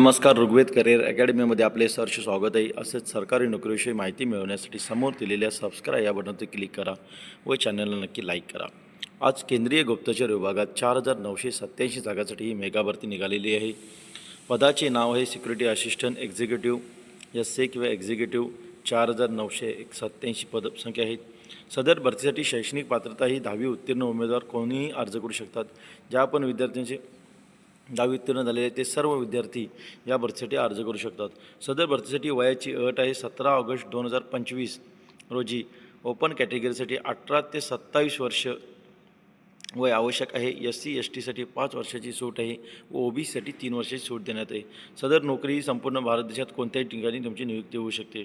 नमस्कार ऋग्वेद करिअर अकॅडमीमध्ये आपले सहर्ष स्वागत आहे. असेच सरकारी नोकरीविषयी माहिती मिळवण्यासाठी समोर दिलेल्या सबस्क्राईब या बटनवर क्लिक करा व चॅनलला नक्की लाईक करा. आज केंद्रीय गुप्तचर विभागात चार हजार नऊशे सत्त्याऐंशी जागासाठी ही मेगा भरती निघालेली आहे. पदाचे नाव आहे security assistant executive S A किंवा एक्झिक्युटिव्ह चार हजार नऊशे एक सत्त्याऐंशी पदसंख्या आहेत. सदर भरतीसाठी शैक्षणिक पात्रता ही दहावी उत्तीर्ण उमेदवार कोणीही अर्ज करू शकतात. ज्या पण विद्यार्थ्यांचे दहावी उत्तीर्ण झालेले ते सर्व विद्यार्थी या भरतीसाठी अर्ज करू शकतात. सदर भरतीसाठी वयाची अट आहे सतरा ऑगस्ट दोन हजार पंचवीस रोजी. ओपन कॅटेगरीसाठी अठरा ते सत्तावीस वर्ष वय आवश्यक आहे. एस सी एस टीसाठी पाच वर्षाची सूट आहे. व ओ बी सीसाठी तीन वर्षाची सूट देण्यात आहे. सदर नोकरी ही संपूर्ण भारत देशात कोणत्याही ठिकाणी तुमची नियुक्ती होऊ शकते.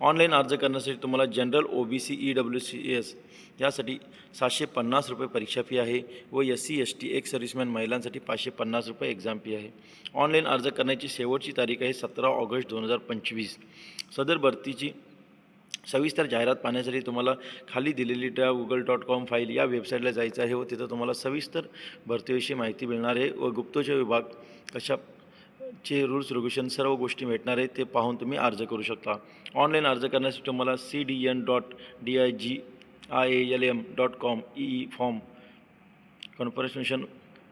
ऑनलाईन अर्ज करण्यासाठी तुम्हाला general O B C E W S S यासाठी सातशे पन्नास रुपये परीक्षा फी आहे व S C S T ex serviceman महिलांसाठी पाचशे पन्नास रुपये एक्झाम फी आहे. ऑनलाईन अर्ज करण्याची शेवटची तारीख आहे सतरा ऑगस्ट दोन हजार पंचवीस. सदर भरतीची सविस्तर जाहिरात पाहण्यासाठी तुम्हाला खाली दिलेली त्या गुगल डॉट कॉम फाईल या वेबसाईटला जायचं आहे व तिथं तुम्हाला सविस्तर भरतीविषयी माहिती मिळणार आहे व गुप्तचर विभाग कशा चे रूल्स रेग्युलेशन सर्व गोष्टी भेटणार आहेत ते पाहून तुम्ही अर्ज करू शकता. ऑनलाईन अर्ज करण्यासाठी तुम्हाला C D N dot D I G I A L M dot com e form confirmation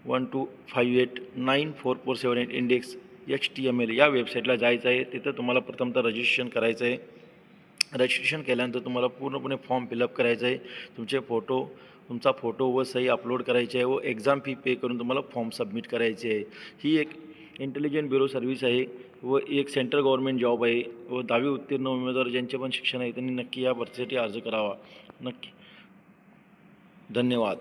one two five eight nine four four seven eight index H T M L या वेबसाईटला जायचं आहे. तिथं तुम्हाला प्रथमतः रजिस्ट्रेशन करायचं आहे. Registration केल्यानंतर तुम्हाला पूर्णपणे फॉर्म फिलअप करायचा आहे. तुमचे फोटो तुमचा फोटो व सही अपलोड करायची आहे व एक्झाम फी पे करून तुम्हाला फॉर्म सबमिट करायचे आहे. ही एक इंटेलिजंट ब्युरो सर्व्हिस आहे व एक सेंट्रल गव्हर्नमेंट जॉब आहे व दहावी उत्तीर्ण उमेदवार ज्यांचे पण शिक्षण आहे त्यांनी नक्की या भरतीसाठी अर्ज करावा. नक्की. धन्यवाद.